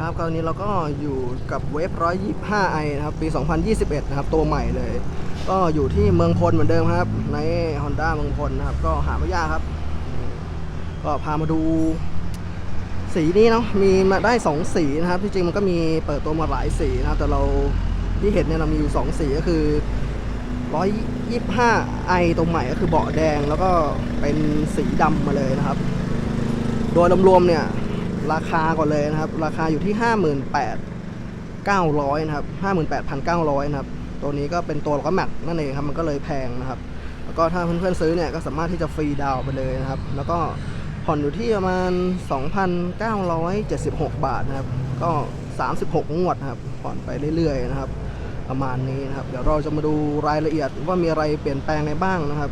ครับคราวนี้เราก็อยู่กับเวฟ125 i นะครับ ปี 2021 นะครับ ตัวใหม่เลย ก็อยู่ที่เมืองพลเหมือนเดิมครับ ใน Honda เมืองพลนะครับ ก็หาไม่ยากครับ ก็พามาดู สีนี้เนาะ มีมาได้ 2 สีนะครับ ที่จริงมันก็มีเปิดตัวมาหลายสีนะครับ แต่เราที่เห็นเนี่ยเรามีอยู่ 2 สีก็คือ 125 i ตัวใหม่ก็คือเบาะแดงแล้วก็เป็นสีดำมาเลยนะครับ โดยรวมๆเนี่ย ราคาก่อนเลยนะครับ ราคาอยู่ที่ 58,900 นะครับ 58,900 นะครับ ตัวนี้ก็เป็นตัวล้อแม็กนั่นเองครับ มันก็เลยแพงนะครับ แล้วก็ถ้าเพื่อนๆซื้อเนี่ยก็สามารถที่จะฟรีดาวไปเลยนะครับ แล้วก็ผ่อนอยู่ที่ประมาณ 2,976 บาทนะครับ ก็ 36 งวดนะครับ ผ่อนไปเรื่อยๆนะครับ ประมาณนี้นะครับ เดี๋ยวเราจะมาดูรายละเอียดว่ามีอะไรเปลี่ยนแปลงในบ้างนะครับ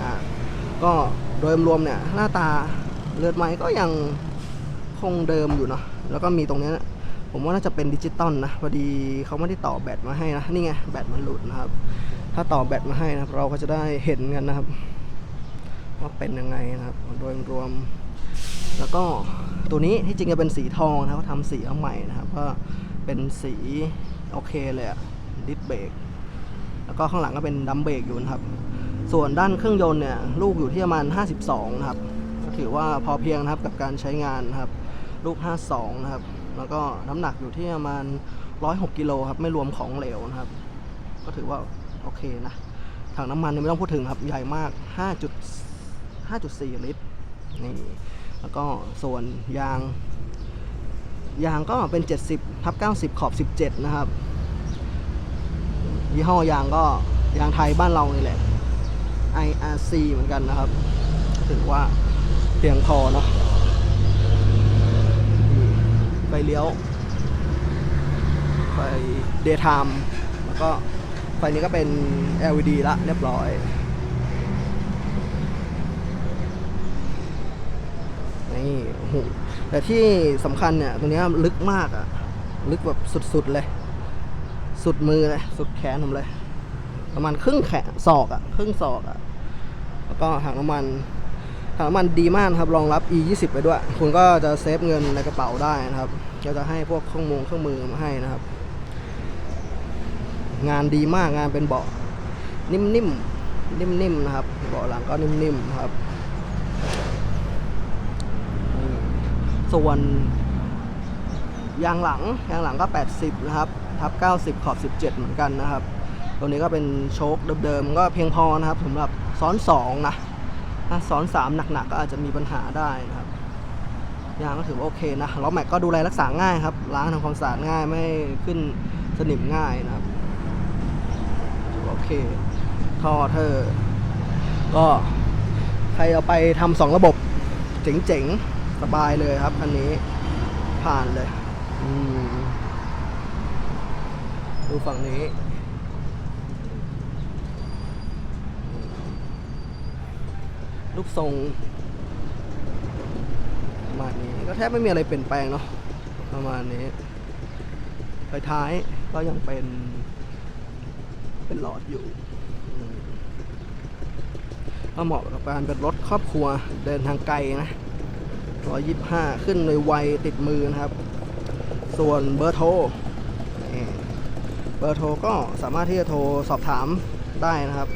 อ่า ก็โดยรวมเนี่ยหน้าตาเลือดไม้ก็ยัง คงเดิมอยู่เนาะแล้วก็มีตรงนี้ยผมว่าน่าจะเป็นดิจิตอลนะพอดีเขาไม่ได้ต่อแบตมาให้นะนี่ไงแบตมันหลุดนะครับ ถ้าต่อแบตมาให้นะครับเราก็จะได้เห็นกันนะครับ ว่าเป็นยังไงนะครับ โดยรวม แล้วก็ตัวนี้ที่จริงจะเป็นสีทองนะเขาทำสีเอาใหม่นะครับก็เป็นสีโอเคเลยอะดิสเบรกแล้วก็ข้างหลังก็เป็นดัมเบรกอยู่นะครับ ส่วนด้านเครื่องยนต์เนี่ยลูกอยู่ที่ประมาณ 52 นะครับก็ถือว่าพอเพียงนะครับกับการใช้งานนะครับ ลูก 52 นะครับ แล้วก็น้ำหนักอยู่ที่ประมาณ 106 กิโลครับ ไม่รวมของเหลวนะครับ ก็ถือว่าโอเคนะถังน้ำมันไม่ต้องพูดถึงครับ ใหญ่มาก 5 5.4 ลิตร นี่ แล้วก็ส่วนยาง ยางก็เป็น 70ทับ90 ขอบ 17 นะครับ ยี่ห้อยางก็ยางไทยบ้านเรานี่แหละ IRC เหมือนกันนะครับ ถือว่าเพียงพอเนาะ ไฟเลี้ยว ไฟ daytime แล้วก็ไฟนี้ก็เป็น LED ละเรียบร้อย นี่โหแต่ที่สำคัญเนี่ยตัวเนี้ลึกมากอะลึกแบบสุดๆเลย สุดมือเลย สุดแขนผมเลย ประมาณครึ่งแขนศอกอะครึ่งศอกอะแล้วก็ถังน้ำมันถังน้ำมันดีมากนครับ รองรับ e 2 0ไปด้วย คุณก็จะเซฟเงินในกระเป๋าได้นะครับ ก็จะให้พวกเครื่องมือเครื่องมือมาให้นะครับ งานดีมากงานเป็นเบาะนิ่มๆนิ่มๆนะครับ เบาะหลังก็นิ่มๆครับ ส่วนยางหลังยางหลังก็ 80 นะครับ ทับ 90 ขอบ 17 เหมือนกันนะครับ ตัวนี้ก็เป็นโชคเดิมๆ ก็เพียงพอนะครับสำหรับซ้อน 2 นะถ้าซ้อน 3 หนักๆ ก็อาจจะมีปัญหาได้นะครับ ยางก็ถือว่าโอเคนะล้อแม็กก็ดูแลรักษาง่ายครับล้างทำความสะอาดง่ายไม่ขึ้นสนิมง่ายนะครับถือว่าโอเคท่อเธอก็ใครเอาไปทำสองระบบเจ๋งๆ สบายเลยครับคันนี้ผ่านเลยดูฝั่งนี้ลูกทรง ณนี้ก็แทบไม่มีอะไรเปลี่ยนแปลงเนาะประมาณนี้ไฟท้ายก็ยังเป็น เป็นหลอดอยู่ก็เหมาะกับการเป็นรถครอบครัวเดินทางไกลนะ125ขึ้นเลยไวติดมือนะครับ ส่วนเบอร์โทรเบอร์โทรก็สามารถที่จะโทรสอบถามได้นะครับ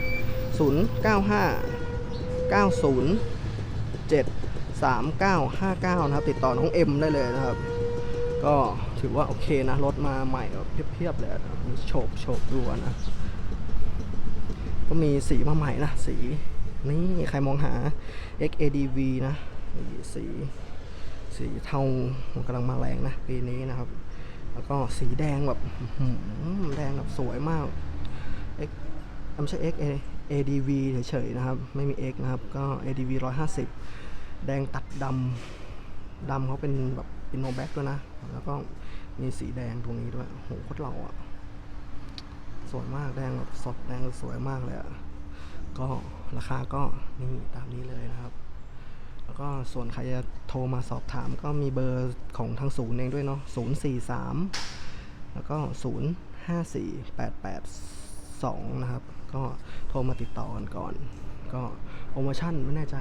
095 90 7 3959 นะครับ ติดต่อน้องเอ็มได้เลยนะครับ ก็ถือว่าโอเคนะ รถมาใหม่แบบเพียบๆเลยนะมีโฉบโฉบดูนะ ก็มีสีมาใหม่นะ สี นี่ใครมองหา XADV นะสีสีเทากำลังมาแรงนะปีนี้นะครับ แล้วก็สีแดงแบบหือแดงแบบสวยมาก X ไม่ใช่ X A ADV เฉยๆนะครับ ไม่มี X นะครับ ก็ ADV 150 แดงตัดดำดำเขาเป็นแบบเป็นโนแบ็กด้วยนะ แล้วก็มีสีแดงตรงนี้ด้วยโหโคตรเหล่าอะ สวยมากแดงแบบสดแดงสวยมากเลยอะ ก็ราคาก็นี่ตามนี้เลยนะครับ แล้วก็ส่วนใครจะโทรมาสอบถามก็มีเบอร์ของทางศูนย์เองด้วยเนาะ043แล้วก็054882นะครับ ก็โทรมาติดต่อกันก่อน ก็โปรโมชั่นไม่แน่ใจ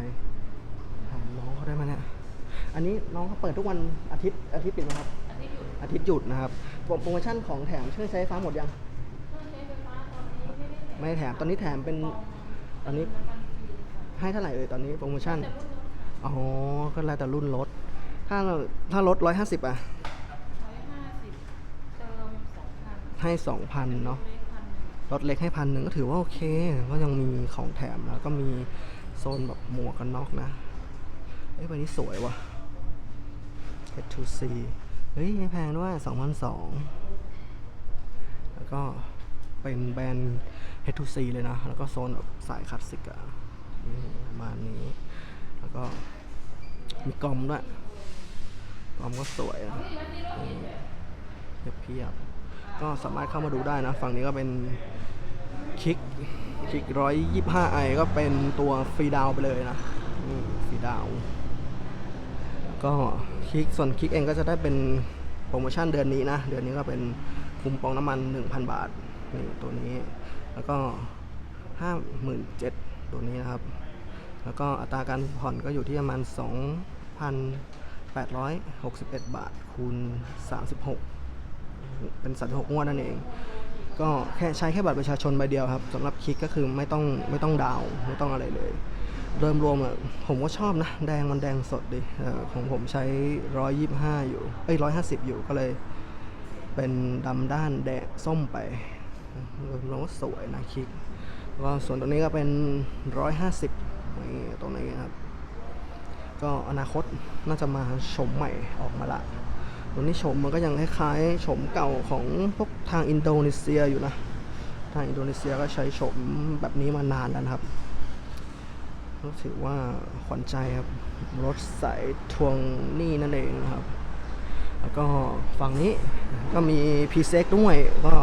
ถามน้องเขาได้ไหมเนี่ย อันนี้น้องเขาเปิดทุกวันอาทิตย์อาทิตย์ปิดไหมครับอาทิตย์หยุดอาทิตย์หยุดนะครับโปรโปรโมชั่นของแถมเครื่องใช้ไฟฟ้าหมดยังไม่แถม ตอนนี้แถมเป็น ตอนนี้ให้เท่าไหร่เอ่ยตอนนี้โปรโมชั่นอ๋อ ก็แล้วแต่รุ่นรถ ถ้าเราถ้ารถร้อยห้าสิบอะให้สองพันเนาะรถเล็กให้พันหนึ่งก็ถือว่าโอเค ก็ยังมีของแถมแล้วก็มีโซนแบบหมวกกันน็อกนะ เอ้ยใบนี้สวยว่ะ H2C เฮ้ยไม่แพงด้วย2,002แล้วก็เป็นแบรนด์ H2C เลยนะ แล้วก็โซนแบบสายคลาสสิกอะนี่ประมาณนี้ แล้วก็มีกลมด้วยกลมก็สวยนะเพียบๆก็สามารถเข้ามาดูได้นะ ฝั่งนี้ก็เป็นคิกคิกร้อยยี่ห้าไอก็เป็นตัวฟรีดาวไปเลยนะฟรีดาว ก็คลิกส่วนคลิกเองก็จะได้เป็นโปรโมชั่นเดือนนี้นะ เดือนนี้ก็เป็นคุมปองน้ำมัน 1,000 บาทนี่ตัวนี้ แล้วก็ 57,000ตัวนี้นะครับ แล้วก็อัตราการผ่อนก็อยู่ที่ประมาณ 2,861 บาทคูณ 36 เป็น 36งวดนั่นเองก็แค่ใช้แค่บัตรประชาชนใบเดียวครับสำหรับคลิกก็คือไม่ต้องไม่ต้องดาวไม่ต้องอะไรเลย โดยรวมอะผมก็ชอบนะ แดงมันแดงสดดิของผมใช้ 125 อยู่เอ้ย150 อยู่ก็เลย เป็นดำด้านแดงส้มไปรวมก็สวยนะคลิกแล้วก็ส่วนตัวนี้ก็เป็น 150นี่ตรงนี้ครับ ก็อนาคตน่าจะมาชมใหม่ออกมาละตัวนี้ชมมันก็ยังคล้ายๆชมเก่าของพวกทางอินโดนีเซียอยู่นะ ทางอินโดนีเซียก็ใช้ชมแบบนี้มานานแล้วนะครับ ก็ถือว่าขวัญใจครับ รถสายทวงหนี้นั่นเองนะครับ แล้วก็ฝั่งนี้ก็มีพีเซ็กด้วย ก็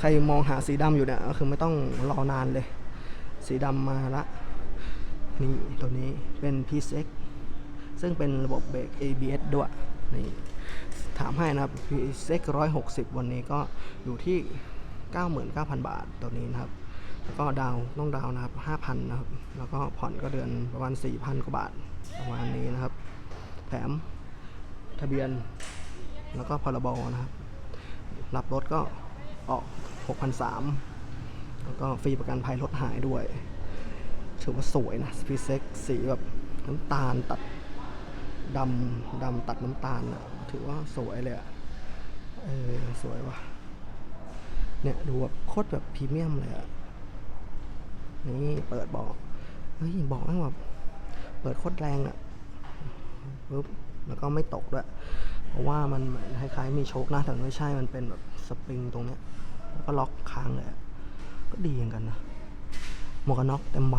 ใครมองหาสีดำอยู่เนี่ยก็คือไม่ต้องรอนานเลย สีดำมาละนี่ตัวนี้เป็น p ีเซ็กซึ่งเป็นระบบเบรก ABS ด้วยนี่ถามให้นะครับ p ีเซ็ก160 วันนี้ก็อยู่ที่ 99,000 บาทตัวนี้นะครับ ก็ดาวต้องดาวนะครับ5,000นะครับ แล้วก็ผ่อนก็เดือนประมาณ4,000กว่าบาทประมาณนี้นะครับ แถมทะเบียน แล้วก็พรบนะครับ รับรถก็ออก6,300แล้วก็ฟรีประกันภัยรถหายด้วย ถือว่าสวยนะสปีเซ็กสีแบบน้ำตาลตัดดำดำตัดน้ำตาลนะถือว่าสวยเลยอะเออสวยว่ะเนี่ยดูแบบโคตรแบบพรีเมียมเลยอะ นี่เปิดบอกเฮ้ยบอกแม่งแบบเปิดโคตรแรงอะปึ๊บแล้วก็ไม่ตกด้วย เพราะว่ามันเหมือนคล้ายๆมีโชคนะแต่ไม่ใช่มันเป็นแบบสปริงตรงเนี้ยแล้วก็ล็อกค้างเลยก็ดีเหมือนกันนะหมวกกันน็อกเต็มใบ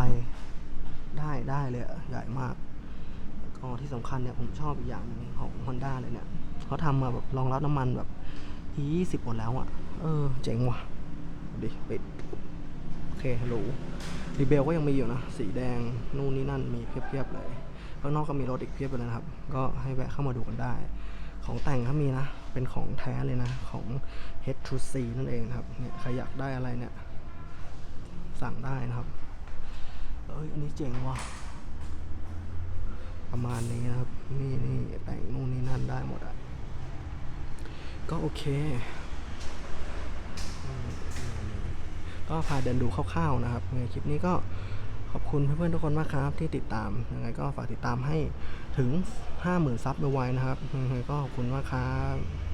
ได้ได้เลยอะใหญ่มากแล้วก็ที่สำคัญเนี่ยผมชอบอีกอย่างหนึงของ Honda เลยเนี่ยเขาทำมาแบบรองรับน้ำมันแบบ E20 หมดแล้วอะเออ เจ๋งว่ะดิปิด เคหรูรีเบลก็ยังมีอยู่นะ สีแดงนู่นนี่นั่นมีเพียบๆเลยข้างนอกก็มีรถอีกเพียบเลยนะครับ ก็ให้แวะเข้ามาดูกันได้ ของแต่งก็มีนะ เป็นของแท้เลยนะ ของ H2C นั่นเองครับเนี่ยใครอยากได้อะไรเนี่ย สั่งได้นะครับ เอ้ย อันนี้เจ๋งว่ะ ประมาณนี้นะครับ นี่นี่แต่งนู่นนี่นั่นได้หมดอะก็โอเคอืม ก็พาเดินดูคร่าวๆนะครับในคลิปนี้ก็ขอบคุณเพื่อนๆทุกคนมากครับที่ติดตามยังไงก็ฝากติดตามให้ถึง 50,000 ซับไวๆนะครับยังไงก็ขอบคุณมากครับ